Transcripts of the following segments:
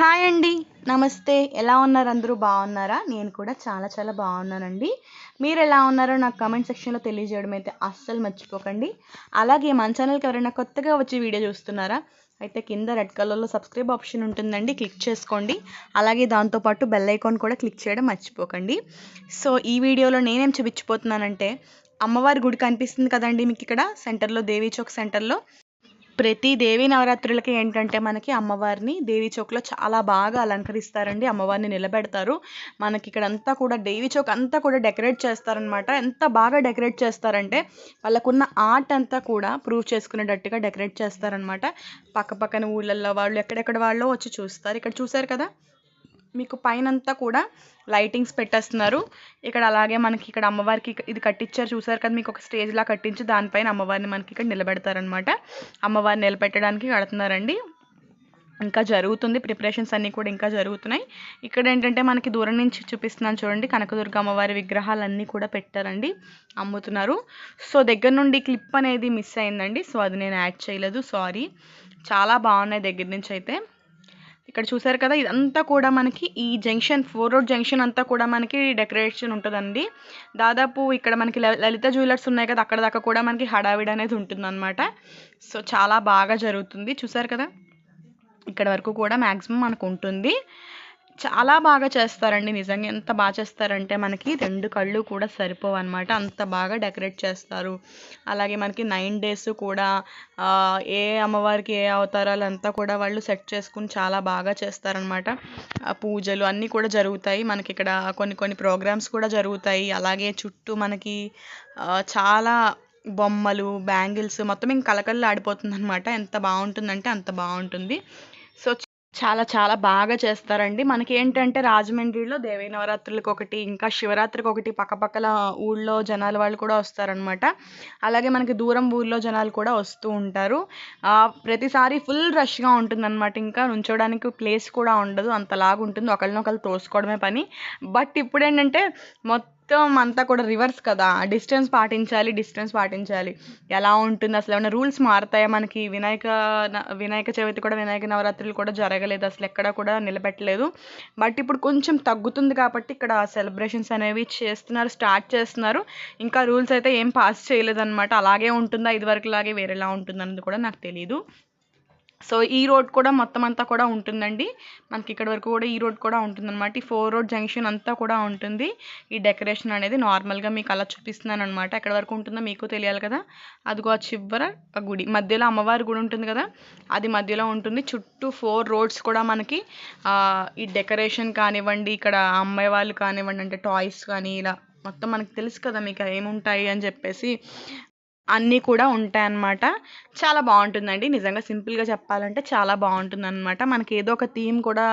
Hi అండి. నమస్తే. ఎలా ఉన్నారు? అందరూ బాగున్నారా? నేను కూడా చాలా చాలా బాగున్నానండి. మీరు ఎలా ఉన్నారో నాకు కమెంట్ సెక్షన్లో తెలియజేయడం అయితే అస్సలు మర్చిపోకండి. అలాగే మన ఛానల్కి ఎవరైనా కొత్తగా వచ్చి వీడియో చూస్తున్నారా? అయితే కింద రెడ్ కలర్లో సబ్స్క్రైబ్ ఆప్షన్ ఉంటుందండి. క్లిక్ చేసుకోండి. అలాగే దాంతోపాటు బెల్ ఐకాన్ కూడా క్లిక్ చేయడం మర్చిపోకండి. సో ఈ వీడియోలో నేనేం చూపించిపోతున్నానంటే అమ్మవారి గుడి కనిపిస్తుంది కదండి మీకు ఇక్కడ సెంటర్లో దేవీ చౌక్ సెంటర్లో ప్రతి దేవి నవరాత్రులకి ఏంటంటే మనకి అమ్మవారిని దేవి చౌక్లో చాలా బాగా అలంకరిస్తారండి. అమ్మవారిని నిలబెడతారు. మనకి ఇక్కడ అంతా కూడా దేవి చౌక్ అంతా కూడా డెకరేట్ చేస్తారనమాట ఎంత బాగా డెకరేట్ చేస్తారంటే వాళ్ళకున్న ఆర్ట్ అంతా కూడా ప్రూవ్ చేసుకునేటట్టుగా డెకరేట్ చేస్తారనమాట పక్క పక్కన ఊళ్ళల్లో వాళ్ళు ఎక్కడెక్కడ వాళ్ళు వచ్చి చూస్తారు. ఇక్కడ చూసారు కదా? మీకు పైనంతా కూడా లైటింగ్స్ పెట్టేస్తున్నారు. ఇక్కడ అలాగే మనకి ఇక్కడ అమ్మవారికి ఇది కట్టించారు చూసారు కదా మీకు ఒక స్టేజ్ లా కట్టించి దానిపైన అమ్మవారిని మనకి ఇక్కడ నిలబెడతారనమాట అమ్మవారిని నిలబెట్టడానికి కడుతున్నారండి. ఇంకా జరుగుతుంది. ప్రిపరేషన్స్ అన్నీ కూడా ఇంకా జరుగుతున్నాయి. ఇక్కడ ఏంటంటే మనకి దూరం నుంచి చూపిస్తున్నాను చూడండి. కనకదుర్గ అమ్మవారి విగ్రహాలన్నీ కూడా పెట్టారండి. అమ్ముతున్నారు. సో దగ్గర నుండి క్లిప్ అనేది మిస్ అయిందండి. సో అది నేను యాడ్ చేయలేదు. సారీ చాలా బాగున్నాయి దగ్గర నుంచి అయితే. ఇక్కడ చూసారు కదా ఇదంతా కూడా మనకి ఈ జంక్షన్ ఫోర్ రోడ్ జంక్షన్ అంతా కూడా మనకి డెకరేషన్ ఉంటుందండి. దాదాపు ఇక్కడ మనకి ల- లలిత జ్యువెలర్స్ ఉన్నాయి కదా అక్కడ దాకా కూడా మనకి హడావిడి అనేది ఉంటుందన్నమాట. సో చాలా బాగా జరుగుతుంది. చూసారు కదా? ఇక్కడ వరకు కూడా మ్యాక్సిమం మనకు ఉంటుంది. చాలా బాగా చేస్తారండి. నిజంగా ఎంత బాగా చేస్తారంటే మనకి రెండు కళ్ళు కూడా సరిపోవు అనమాట అంత బాగా డెకరేట్ చేస్తారు. అలాగే మనకి నైన్ డేస్ కూడా ఏ అమ్మవారికి ఏ అవతారాలు అంతా కూడా వాళ్ళు సెట్ చేసుకుని చాలా బాగా చేస్తారనమాట పూజలు అన్నీ కూడా జరుగుతాయి. మనకి ఇక్కడ కొన్ని కొన్ని ప్రోగ్రామ్స్ కూడా జరుగుతాయి. అలాగే చుట్టూ మనకి చాలా బొమ్మలు బ్యాంగిల్స్ మొత్తం ఇంక కలకల్లా ఆడిపోతుంది అనమాట ఎంత బాగుంటుందంటే అంత బాగుంటుంది. సో చాలా చాలా బాగా చేస్తారండి. మనకి ఏంటంటే రాజమండ్రిలో దేవీ నవరాత్రులకు ఒకటి ఇంకా శివరాత్రికి ఒకటి పక్కపక్కల ఊళ్ళో జనాలు వాళ్ళు కూడా వస్తారనమాట అలాగే మనకి దూరం ఊళ్ళో జనాలు కూడా వస్తూ ఉంటారు. ప్రతిసారి ఫుల్ రష్గా ఉంటుందన్నమాట. ఇంకా నుంచోడానికి ప్లేస్ కూడా ఉండదు. అంతలాగా ఉంటుంది ఒకరినొకరు తోసుకోవడమే పని. బట్ ఇప్పుడు ఏంటంటే మొత్తం మొత్తం అంతా కూడా రివర్స్ కదా. డిస్టెన్స్ పాటించాలి డిస్టెన్స్ పాటించాలి. ఎలా ఉంటుంది? అసలు ఏమైనా రూల్స్ మారుతాయా మనకి? వినాయక న- వినాయక చవితి కూడా వినాయక నవరాత్రులు కూడా జరగలేదు. అసలు ఎక్కడ కూడా నిలబెట్టలేదు. బట్ ఇప్పుడు కొంచెం తగ్గుతుంది కాబట్టి ఇక్కడ సెలబ్రేషన్స్ అనేవి చేస్తున్నారు స్టార్ట్ చేస్తున్నారు. ఇంకా రూల్స్ అయితే ఏం పాస్ చేయలేదు అనమాట అలాగే ఉంటుందా? ఇదివరకు లాగే వేరేలా ఉంటుందన్నది కూడా నాకు తెలియదు సో ఈ రోడ్ కూడా మొత్తం అంతా కూడా ఉంటుందండి. మనకి ఇక్కడ వరకు కూడా ఈ రోడ్ కూడా ఉంటుందన్నమాట. ఈ ఫోర్ రోడ్ జంక్షన్ అంతా కూడా ఉంటుంది. ఈ డెకరేషన్ అనేది నార్మల్గా మీకు అలా చూపిస్తున్నాను అనమాట ఎక్కడ వరకు ఉంటుందో మీకు తెలియాలి కదా. అదిగో ఆ చివర ఆ గుడి. మధ్యలో అమ్మవారి గుడి ఉంటుంది కదా. అది మధ్యలో ఉంటుంది. చుట్టూ ఫోర్ రోడ్స్ కూడా మనకి ఈ డెకరేషన్ కానివ్వండి ఇక్కడ అమ్మాయి వాళ్ళు కానివ్వండి అంటే టాయ్స్ కానీ ఇలా మొత్తం మనకు తెలుసు కదా మీకు ఏముంటాయి అని చెప్పేసి. అన్నీ కూడా ఉంటాయన్నమాట. చాలా బాగుంటుందండి. నిజంగా సింపుల్గా చెప్పాలంటే చాలా బాగుంటుందన్నమాట. మనకి ఏదో ఒక థీమ్ కూడా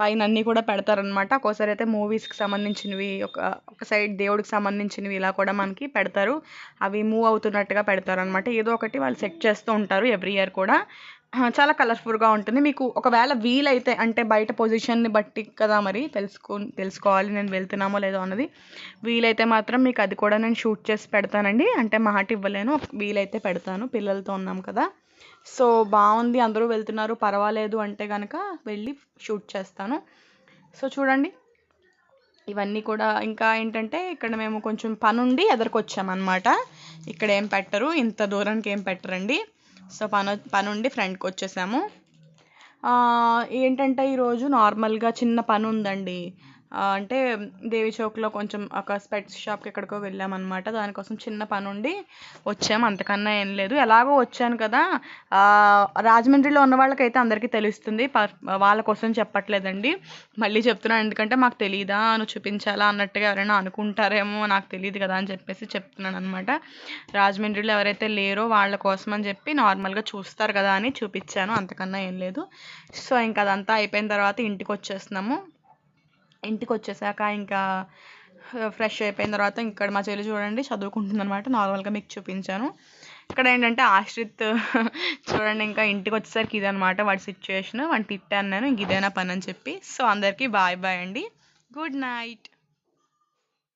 పైన అన్నీ కూడా పెడతారనమాట ఒక్కోసారి అయితే మూవీస్కి సంబంధించినవి ఒక ఒక సైడ్ దేవుడికి సంబంధించినవి ఇలా కూడా మనకి పెడతారు. అవి మూవ్ అవుతున్నట్టుగా పెడతారు అనమాట ఏదో ఒకటి వాళ్ళు సెట్ చేస్తూ ఉంటారు ఎవ్రీ ఇయర్ కూడా. చాలా కలర్ఫుల్గా ఉంటుంది. మీకు ఒకవేళ వీలైతే అంటే బయట పొజిషన్ని బట్టి కదా మరి తెలుసుకో తెలుసుకోవాలి నేను వెళ్తున్నామో లేదో అన్నది. వీలైతే మాత్రం మీకు అది కూడా నేను షూట్ చేసి పెడతానండి. అంటే మాట ఇవ్వలేను. వీలైతే పెడతాను. పిల్లలతో ఉన్నాం కదా. సో బాగుంది. అందరూ వెళ్తున్నారు. పర్వాలేదు అంటే కనుక వెళ్ళి షూట్ చేస్తాను. సో చూడండి. ఇవన్నీ కూడా ఇంకా ఏంటంటే ఇక్కడ మేము కొంచెం పనుండి ఎదరికొచ్చామన్నమాట. ఇక్కడ ఏం పెట్టరు. ఇంత దూరానికి ఏం పెట్టరండి. సో పని పనుండి ఫ్రంట్కి వచ్చేసాము ఏంటంటే ఈరోజు నార్మల్గా చిన్న పని ఉందండి అంటే దేవి చౌక్లో కొంచెం ఒక స్పెట్స్ షాప్కి ఎక్కడికో వెళ్ళామన్నమాట. దానికోసం చిన్న పని ఉండి వచ్చాము అంతకన్నా ఏం లేదు. ఎలాగో వచ్చాను కదా. రాజమండ్రిలో ఉన్న వాళ్ళకైతే అందరికీ తెలుస్తుంది. వాళ్ళ కోసం చెప్పట్లేదండి. మళ్ళీ చెప్తున్నాను ఎందుకంటే మాకు తెలియదా నువ్వు చూపించాలా? అన్నట్టుగా ఎవరైనా అనుకుంటారేమో నాకు తెలియదు కదా అని చెప్పేసి చెప్తున్నాను అనమాట రాజమండ్రిలో ఎవరైతే లేరో వాళ్ళ కోసం అని చెప్పి నార్మల్గా చూస్తారు కదా అని చూపించాను. అంతకన్నా ఏం లేదు. సో ఇంకా అదంతా అయిపోయిన తర్వాత ఇంటికి వచ్చేస్తున్నాము ఇంటికి వచ్చేసాక ఇంకా ఫ్రెష్ అయిపోయిన తర్వాత ఇక్కడ మా చెల్లి చూడండి చదువుకుంటుంది అనమాట నార్మల్గా మీకు చూపించాను. ఇక్కడ ఏంటంటే ఆశ్రిత్ చూడండి ఇంకా ఇంటికి వచ్చేసరికి ఇదనమాట వాడి సిచ్యువేషన్ వాడిని తిట్టాను నేను ఇంక ఇదేనా పని అని చెప్పి. సో అందరికీ బాయ్ బాయ్ అండి. Good night